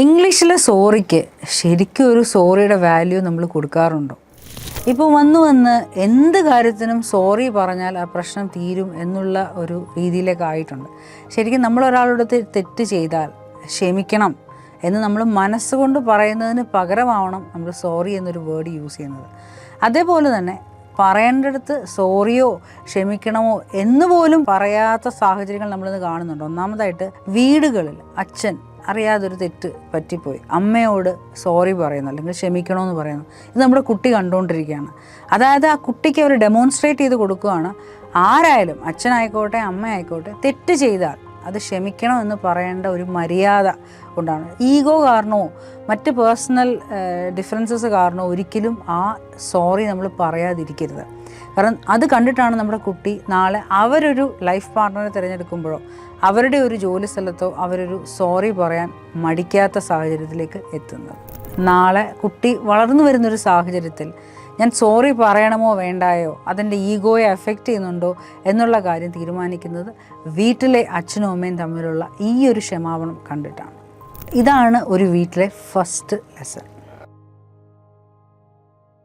ഇംഗ്ലീഷിലെ സോറിക്ക് ശരിക്കും ഒരു സോറിയുടെ വാല്യൂ നമ്മൾ കൊടുക്കാറുണ്ടോ? ഇപ്പോൾ വന്നു വന്ന് എന്ത് കാര്യത്തിനും സോറി പറഞ്ഞാൽ ആ പ്രശ്നം തീരും എന്നുള്ള ഒരു രീതിയിലേക്ക് ആയിട്ടുണ്ട്. ശരിക്കും നമ്മൾ ഒരാളോട് തെറ്റ് ചെയ്താൽ ക്ഷമിക്കണം എന്ന് നമ്മൾ മനസ്സുകൊണ്ട് പറയുന്നതിന് പകരമാവണം നമ്മൾ സോറി എന്നൊരു വേർഡ് യൂസ് ചെയ്യുന്നത്. അതേപോലെ തന്നെ പറയേണ്ടടുത്ത് സോറിയോ ക്ഷമിക്കണമോ എന്ന് പോലും പറയാത്ത സാഹചര്യങ്ങൾ നമ്മളിന്ന് കാണുന്നുണ്ട്. ഒന്നാമതായിട്ട് വീടുകളിൽ അച്ഛൻ അറിയാതൊരു തെറ്റ് പറ്റിപ്പോയി. അമ്മയോട് സോറി പറയുന്നു അല്ലെങ്കിൽ ക്ഷമിക്കണമെന്ന് പറയുന്നു. ഇത് നമ്മുടെ കുട്ടി കണ്ടുകൊണ്ടിരിക്കുകയാണ്. അതായത് ആ കുട്ടിക്ക് അവർ ഡെമോൺസ്ട്രേറ്റ് ചെയ്ത് കൊടുക്കുകയാണ് ആരായാലും അച്ഛനായിക്കോട്ടെ അമ്മയായിക്കോട്ടെ തെറ്റ് ചെയ്താൽ അത് ക്ഷമിക്കണം എന്ന് പറയേണ്ട ഒരു മര്യാദ കൊണ്ടാണ്. ഈഗോ കാരണമോ മറ്റ് പേഴ്സണൽ ഡിഫറൻസസ് കാരണമോ ഒരിക്കലും ആ സോറി നമ്മൾ പറയാതിരിക്കരുത്. കാരണം അത് കണ്ടിട്ടാണ് നമ്മുടെ കുട്ടി നാളെ അവരൊരു ലൈഫ് പാർട്ട്ണറെ തിരഞ്ഞെടുക്കുമ്പോഴോ അവരുടെ ഒരു ജോലി സ്ഥലത്തോ അവരൊരു സോറി പറയാൻ മടിക്കാത്ത സാഹചര്യത്തിലേക്ക് എത്തുന്നത്. നാളെ കുട്ടി വളർന്നു വരുന്നൊരു സാഹചര്യത്തിൽ ഞാൻ സോറി പറയണമോ വേണ്ടായോ അതെന്റെ ഈഗോയെ എഫക്റ്റ് ചെയ്യുന്നുണ്ടോ എന്നുള്ള കാര്യം തീരുമാനിക്കുന്നത് വീട്ടിലെ അച്ഛനും അമ്മയും തമ്മിലുള്ള ഈ ഒരു ക്ഷമാപണം കണ്ടിട്ടാണ്. ഇതാണ് ഒരു വീട്ടിലെ ഫസ്റ്റ് ലെസൺ